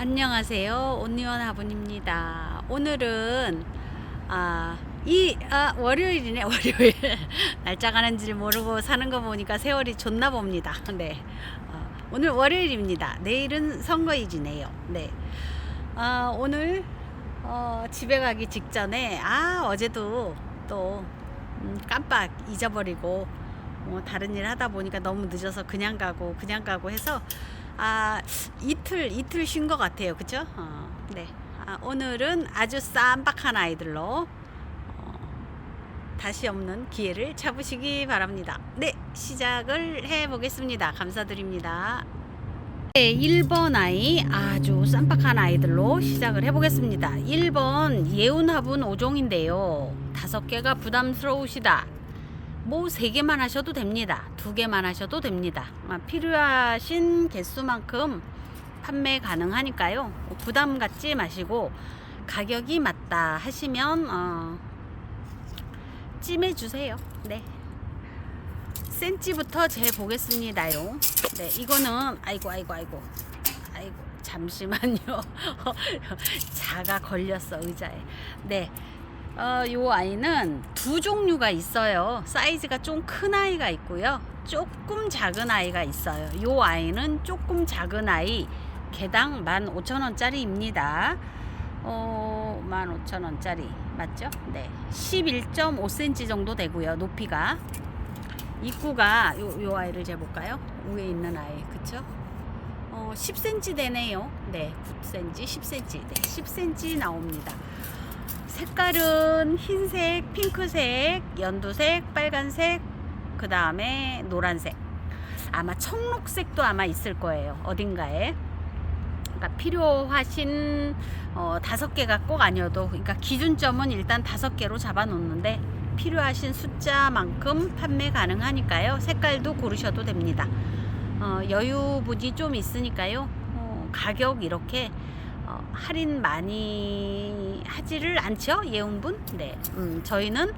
안녕하세요. 온리원 화분입니다. 오늘은 아, 이 아, 월요일이네 월요일 날짜 가는지 모르고 사는 거 보니까 세월이 좋나 봅니다. 네 어, 오늘 월요일입니다. 내일은 선거일이네요. 네 아, 오늘 어, 집에 가기 직전에 아 어제도 또 음, 깜빡 잊어버리고 뭐 다른 일 하다 보니까 너무 늦어서 그냥 가고 그냥 가고 해서 아 이틀 이틀 쉰 것 같아요. 그죠? 어, 네. 아, 오늘은 아주 쌈박한 아이들로 어, 다시 없는 기회를 잡으시기 바랍니다. 네 시작을 해 보겠습니다. 감사드립니다. 네, 1번 아이 아주 쌈박한 아이들로 시작을 해 보겠습니다. 1번 예운 화분 5종인데요. 다섯 개가 부담스러우시다 뭐 세 개만 하셔도 됩니다. 두 개만 하셔도 됩니다. 아, 필요하신 개수만큼 판매 가능하니까요. 부담 갖지 마시고 가격이 맞다 하시면 어, 찜해 주세요. 네. 센치부터 재 보겠습니다요. 네, 이거는 아이고 아이고 아이고 아이고 잠시만요. 자가 걸렸어 의자에. 네. 어, 요 아이는 두 종류가 있어요. 사이즈가 좀 큰 아이가 있고요. 조금 작은 아이가 있어요. 요 아이는 조금 작은 아이 개당 15,000원짜리입니다. 어, 15,000원짜리 맞죠? 네. 11.5cm 정도 되고요. 높이가. 입구가 요, 요 아이를 재볼까요? 위에 있는 아이. 그쵸? 어, 10cm 되네요. 네. 9cm, 10cm. 네. 10cm 나옵니다. 색깔은 흰색, 핑크색, 연두색, 빨간색, 그 다음에 노란색. 아마 청록색도 아마 있을 거예요. 어딘가에. 그러니까 필요하신 어, 다섯 개가 꼭 아니어도, 그러니까 기준점은 일단 다섯 개로 잡아 놓는데 필요하신 숫자만큼 판매 가능하니까요. 색깔도 고르셔도 됩니다. 어, 여유분이 좀 있으니까요. 어, 가격 이렇게 어, 할인 많이 하지를 않죠? 예운분? 네. 음, 저희는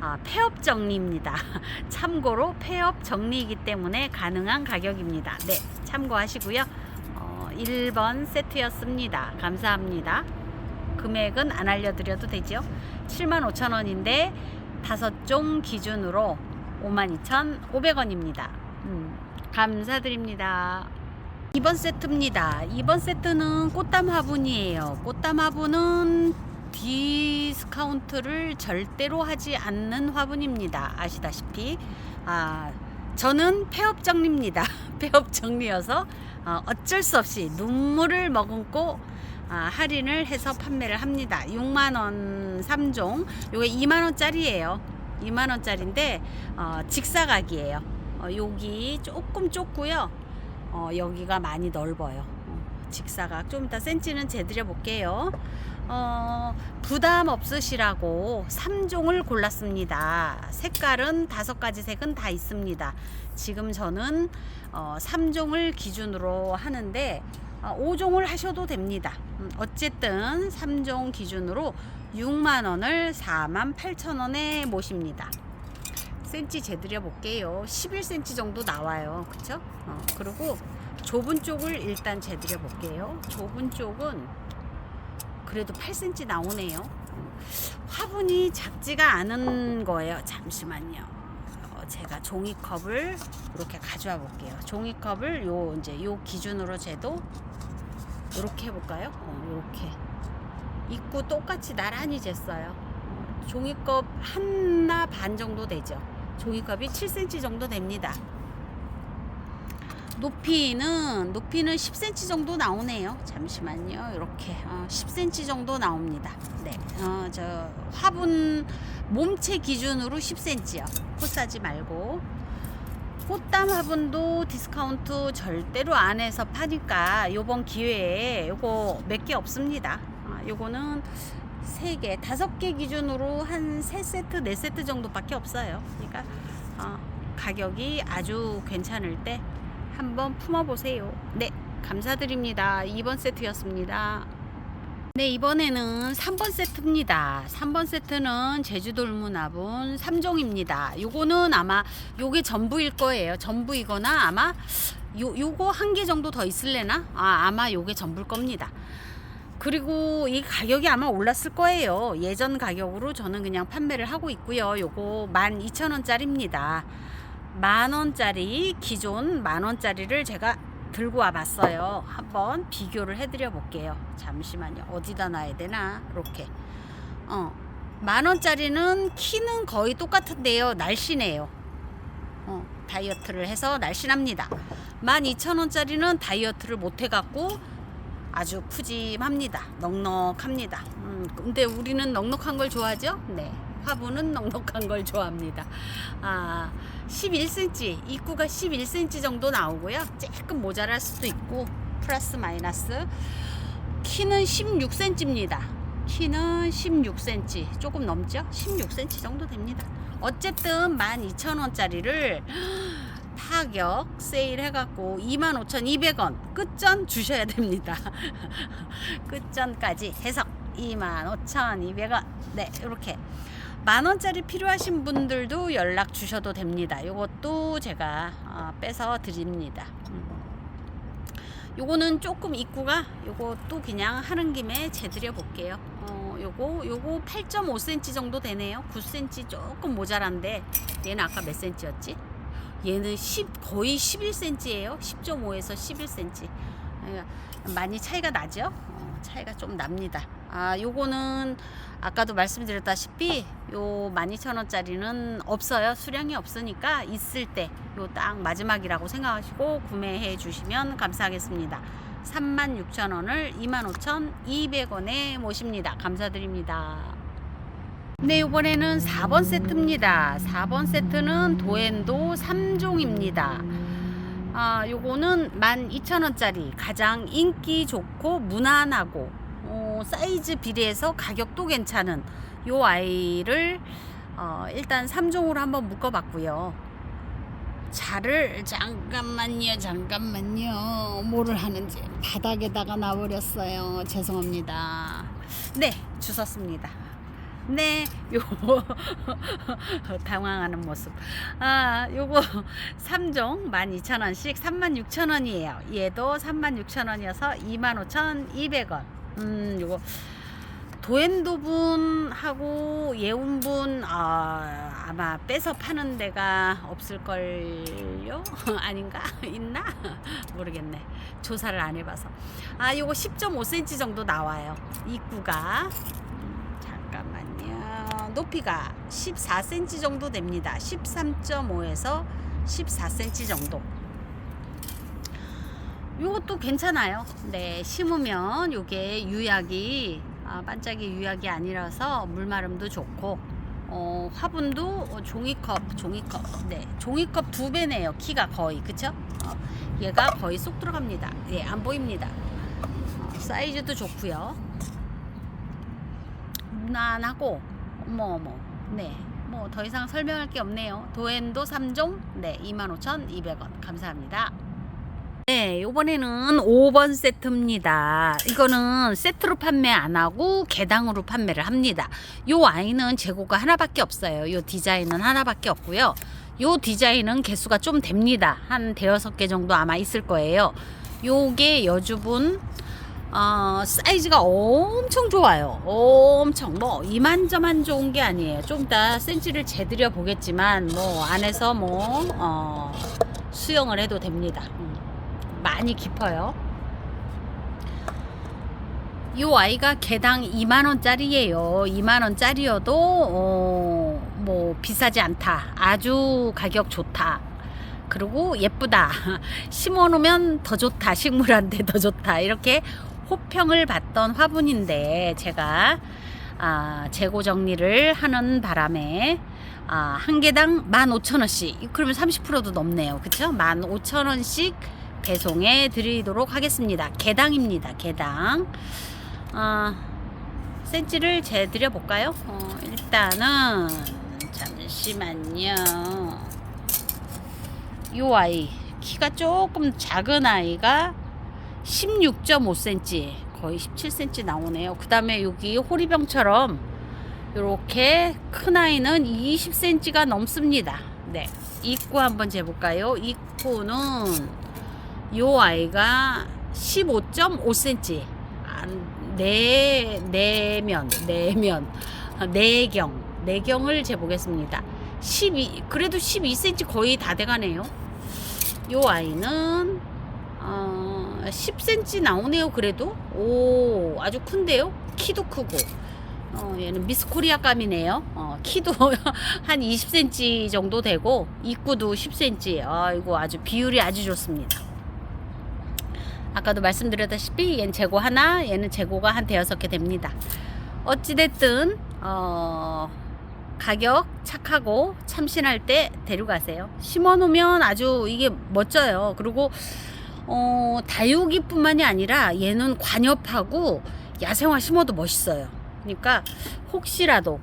아, 폐업 정리입니다. 참고로 폐업 정리이기 때문에 가능한 가격입니다. 네 참고하시고요. 어, 1번 세트였습니다. 감사합니다. 금액은 안 알려드려도 되죠? 75,000원인데 다섯 종 기준으로 52,500원입니다. 음, 감사드립니다. 2번 세트입니다. 2번 세트는 꽃담 화분이에요. 꽃담 화분은 디스카운트를 절대로 하지 않는 화분입니다. 아시다시피. 아, 저는 폐업 정리입니다. 폐업 정리여서 어, 어쩔 수 없이 눈물을 머금고 아, 할인을 해서 판매를 합니다. 6만원 3종. 요게 2만원짜리예요. 2만원짜리인데 어, 직사각이에요. 어, 여기 조금 좁고요. 어, 여기가 많이 넓어요. 어, 직사각 좀 이따 센치는 재드려 볼게요. 어, 부담 없으시라고 3종을 골랐습니다. 색깔은 다섯 가지 색은 다 있습니다. 지금 저는 어, 3종을 기준으로 하는데 어, 5종을 하셔도 됩니다. 음, 어쨌든 3종 기준으로 6만 원을 4만 8천 원에 모십니다. 센치 재드려 볼게요. 11cm 정도 나와요. 그쵸? 어, 그리고 좁은 쪽을 일단 재드려 볼게요. 좁은 쪽은 그래도 8cm 나오네요. 어, 화분이 작지가 않은 거예요. 잠시만요. 어, 제가 종이컵을 이렇게 가져와 볼게요. 종이컵을 요 이제 요 기준으로 재도 이렇게 해볼까요? 어, 이렇게 입구 똑같이 나란히 쟀어요. 어, 종이컵 하나 반 정도 되죠. 종이컵이 7cm 정도 됩니다. 높이는 높이는 10cm 정도 나오네요. 잠시만요. 이렇게 어, 10cm 정도 나옵니다. 네, 어, 저 화분 몸체 기준으로 10cm요. 코 싸지 말고 꽃담 화분도 디스카운트 절대로 안 해서 파니까 요번 기회에 요거 몇 개 없습니다. 아, 요거는 세 개, 다섯 개 기준으로 한세 세트, 네 세트 정도밖에 없어요. 그러니까 어, 가격이 아주 괜찮을 때 한번 품어보세요. 네, 감사드립니다. 2번 세트였습니다. 네, 이번에는 3번 세트입니다. 3번 세트는 제주돌문화분 3종입니다. 요거는 아마 요게 전부일 거예요. 전부이거나 아마 요 요거 한 개 정도 더 있을래나? 아 아마 요게 전부일 겁니다. 그리고 이 가격이 아마 올랐을 거예요. 예전 가격으로 저는 그냥 판매를 하고 있고요. 요거 12,000원짜리입니다. 만 원짜리 기존 만 원짜리를 제가 들고 와 봤어요. 한번 비교를 해 드려 볼게요. 잠시만요. 어디다 놔야 되나? 이렇게. 어. 만 원짜리는 키는 거의 똑같은데요. 날씬해요. 어, 다이어트를 해서 날씬합니다. 12,000원짜리는 다이어트를 못 해갖고 아주 푸짐합니다. 넉넉합니다. 음, 근데 우리는 넉넉한 걸 좋아하죠? 네. 화분은 넉넉한 걸 좋아합니다. 아, 11cm, 입구가 11cm 정도 나오고요. 조금 모자랄 수도 있고, 플러스 마이너스. 키는 16cm입니다. 키는 16cm. 조금 넘죠? 16cm 정도 됩니다. 어쨌든 12,000원짜리를 파격 세일 해갖고 25,200원 끝전 주셔야 됩니다. 끝전까지 해서 25,200원. 네, 이렇게 만 원짜리 필요하신 분들도 연락 주셔도 됩니다. 이것도 제가 어, 빼서 드립니다. 음. 요거는 조금 입구가 요것도 그냥 하는 김에 재드려 볼게요. 어, 요거 요거 8.5cm 정도 되네요. 9cm 조금 모자란데 얘는 아까 몇 cm였지? 얘는 10 거의 11cm예요. 10.5에서 11cm. 많이 차이가 나죠? 어, 차이가 좀 납니다. 아, 요거는 아까도 말씀드렸다시피 요 12,000원짜리는 없어요. 수량이 없으니까 있을 때 요 딱 마지막이라고 생각하시고 구매해 주시면 감사하겠습니다. 36,000원을 25,200원에 모십니다. 감사드립니다. 네, 이번에는 4번 세트입니다. 4번 세트는 도엔도 3종입니다. 아, 요거는 12,000원짜리 가장 인기 좋고 무난하고 어, 사이즈 비례해서 가격도 괜찮은 요 아이를 어, 일단 3종으로 한번 묶어 봤고요. 자를 잠깐만요, 잠깐만요. 뭐를 하는지 바닥에다가 놔버렸어요. 죄송합니다. 네, 주웠습니다. 네, 요거 당황하는 모습. 아, 요거 3종 12,000원씩 36,000원이에요. 얘도 36,000원이어서 25,200원. 음, 요거 도엔도분하고 예운분 아, 아마 빼서 파는 데가 없을걸요? 아닌가? 있나? 모르겠네. 조사를 안 해봐서. 아, 요거 10.5cm 정도 나와요. 입구가. 음, 잠깐만요. 높이가 14cm 정도 됩니다. 13.5에서 14cm 정도. 요것도 괜찮아요. 네, 심으면 요게 유약이 아, 반짝이 유약이 아니라서 물마름도 좋고 어, 화분도 어, 종이컵, 종이컵, 네, 종이컵 두 배네요. 키가 거의 그쵸? 어, 얘가 거의 쏙 들어갑니다. 예, 안 보입니다. 어, 사이즈도 좋고요. 무난하고 어머 어머, 네. 뭐 더 이상 설명할 게 없네요. 도엔도 3종, 네, 25,200원. 감사합니다. 네, 요번에는 5번 세트입니다. 이거는 세트로 판매 안 하고 개당으로 판매를 합니다. 요 아이는 재고가 하나밖에 없어요. 요 디자인은 하나밖에 없고요. 요 디자인은 개수가 좀 됩니다. 한 대여섯 개 정도 아마 있을 거예요. 요게 여주분 어, 사이즈가 엄청 좋아요. 엄청 뭐 이만저만 좋은 게 아니에요. 좀 이따 센치를 재드려 보겠지만 뭐 안에서 뭐 어, 수영을 해도 됩니다. 음. 많이 깊어요. 이 아이가 개당 2만 원짜리예요. 2만 원짜리여도 어, 뭐 비싸지 않다. 아주 가격 좋다. 그리고 예쁘다. 심어 놓으면 더 좋다. 식물한테 더 좋다. 이렇게 호평을 받던 화분인데 제가 아, 재고 정리를 하는 바람에 아, 한 개당 15,000원씩. 그러면 30%도 넘네요. 그쵸? 15,000원씩 배송해 드리도록 하겠습니다. 개당입니다. 개당. 어, 센치를 재드려 볼까요? 어, 일단은 잠시만요. 요 아이 키가 조금 작은 아이가 16.5cm 거의 17cm 나오네요. 그 다음에 여기 호리병처럼 이렇게 큰 아이는 20cm가 넘습니다. 네, 입구 한번 재볼까요? 입구는 요 아이가 15.5cm. 아, 네, 내면, 내면, 아, 내경, 내경을 재보겠습니다. 12, 그래도 12cm 거의 다 돼가네요. 요 아이는, 어, 10cm 나오네요, 그래도. 오, 아주 큰데요? 키도 크고. 어, 얘는 미스 코리아 감이네요. 어, 키도 한 20cm 정도 되고, 입구도 10cm. 아이고, 아주 비율이 아주 좋습니다. 아까도 말씀드렸다시피 얘는 재고 하나, 얘는 재고가 한 대여섯 개 됩니다. 어찌됐든 어, 가격 착하고 참신할 때 데려가세요. 심어놓으면 아주 이게 멋져요. 그리고 어, 다육이 뿐만이 아니라 얘는 관엽하고 야생화 심어도 멋있어요. 그러니까 혹시라도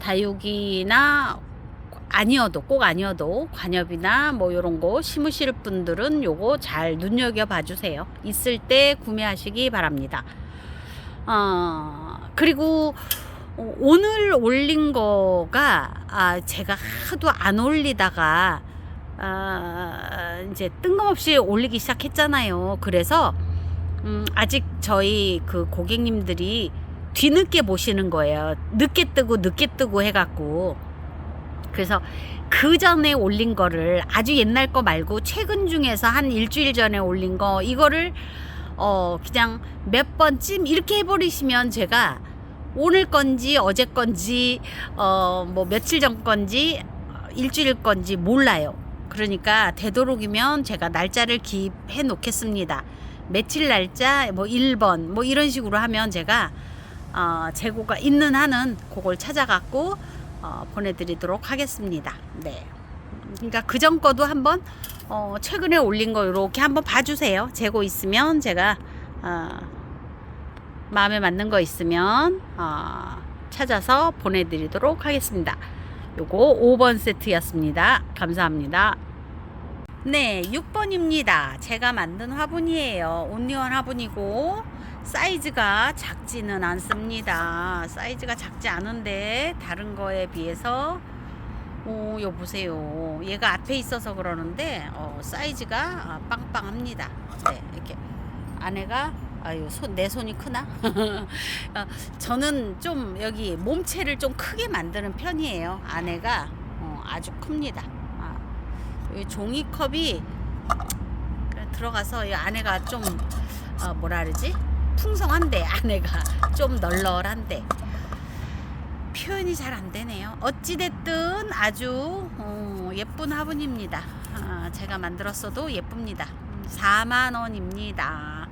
다육이나 아니어도 꼭 아니어도 관엽이나 뭐 요런 거 심으실 분들은 요거 잘 눈여겨 봐 주세요. 있을 때 구매하시기 바랍니다. 어, 그리고 어, 오늘 올린 거가 아, 제가 하도 안 올리다가 아, 이제 뜬금없이 올리기 시작했잖아요. 그래서 음, 아직 저희 그 고객님들이 뒤늦게 보시는 거예요. 늦게 뜨고 늦게 뜨고 해갖고 그래서 그 전에 올린 거를 아주 옛날 거 말고 최근 중에서 한 일주일 전에 올린 거 이거를 어 그냥 몇 번쯤 이렇게 해버리시면 제가 오늘 건지 어제 건지 어 뭐 며칠 전 건지 어, 일주일 건지 몰라요. 그러니까 되도록이면 제가 날짜를 기입해 놓겠습니다. 며칠 날짜 뭐 1번 뭐 이런 식으로 하면 제가 어 재고가 있는 한은 그걸 찾아갖고 어, 보내드리도록 하겠습니다. 네. 그러니까 그 전 거도 한번 어, 최근에 올린 거 이렇게 한번 봐주세요. 재고 있으면 제가 어, 마음에 맞는 거 있으면 어, 찾아서 보내드리도록 하겠습니다. 요거 5번 세트였습니다. 감사합니다. 네, 6번입니다. 제가 만든 화분이에요. 온리원 화분이고 사이즈가 작지는 않습니다. 사이즈가 작지 않은데 다른 거에 비해서 오, 요 보세요. 얘가 앞에 있어서 그러는데 어, 사이즈가 아, 빵빵합니다. 네, 이렇게 안에가 아유 손 내 손이 크나? 어, 저는 좀 여기 몸체를 좀 크게 만드는 편이에요. 안에가 어, 아주 큽니다. 아, 이 종이컵이 들어가서 이 안에가 좀 어, 뭐라 그러지? 풍성한데 안에가 좀 널널한데 표현이 잘 안 되네요. 어찌됐든 아주 어, 예쁜 화분입니다. 아, 제가 만들었어도 예쁩니다. 4만 원입니다.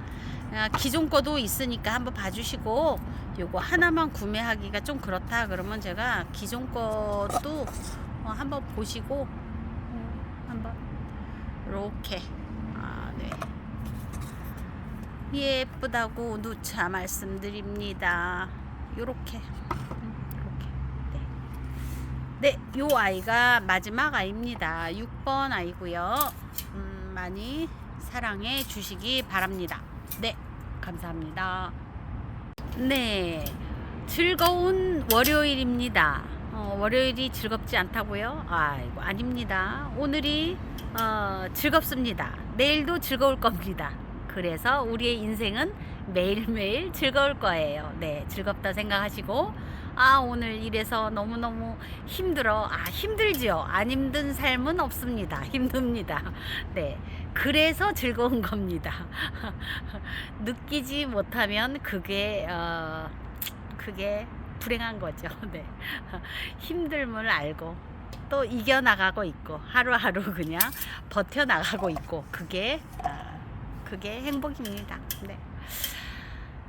아, 기존 거도 있으니까 한번 봐주시고 요거 하나만 구매하기가 좀 그렇다 그러면 제가 기존 것도 어, 한번 보시고 어, 한번 이렇게. 예쁘다고 누차 말씀드립니다. 요렇게 요렇게 네. 네, 요 아이가 마지막 아이입니다. 6번 아이고요. 음, 많이 사랑해 주시기 바랍니다. 네, 감사합니다. 네, 즐거운 월요일입니다. 어, 월요일이 즐겁지 않다고요? 아이고 아닙니다. 오늘이 어, 즐겁습니다. 내일도 즐거울 겁니다. 그래서 우리의 인생은 매일매일 즐거울 거예요. 네, 즐겁다 생각하시고, 아, 오늘 이래서 너무너무 힘들어. 아, 힘들지요. 안 힘든 삶은 없습니다. 힘듭니다. 네. 그래서 즐거운 겁니다. 느끼지 못하면 그게, 어, 그게 불행한 거죠. 네. 힘듦을 알고 또 이겨나가고 있고 하루하루 그냥 버텨나가고 있고 그게 어, 그게 행복입니다. 네.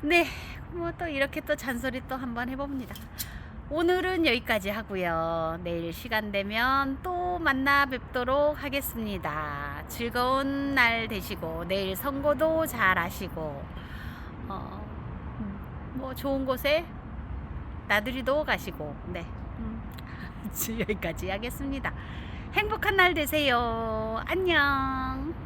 네. 뭐 또 이렇게 또 잔소리 또 한번 해봅니다. 오늘은 여기까지 하고요. 내일 시간 되면 또 만나 뵙도록 하겠습니다. 즐거운 날 되시고 내일 선고도 잘 하시고 어, 음, 뭐 좋은 곳에 나들이도 가시고 네 음, 여기까지 하겠습니다. 행복한 날 되세요. 안녕.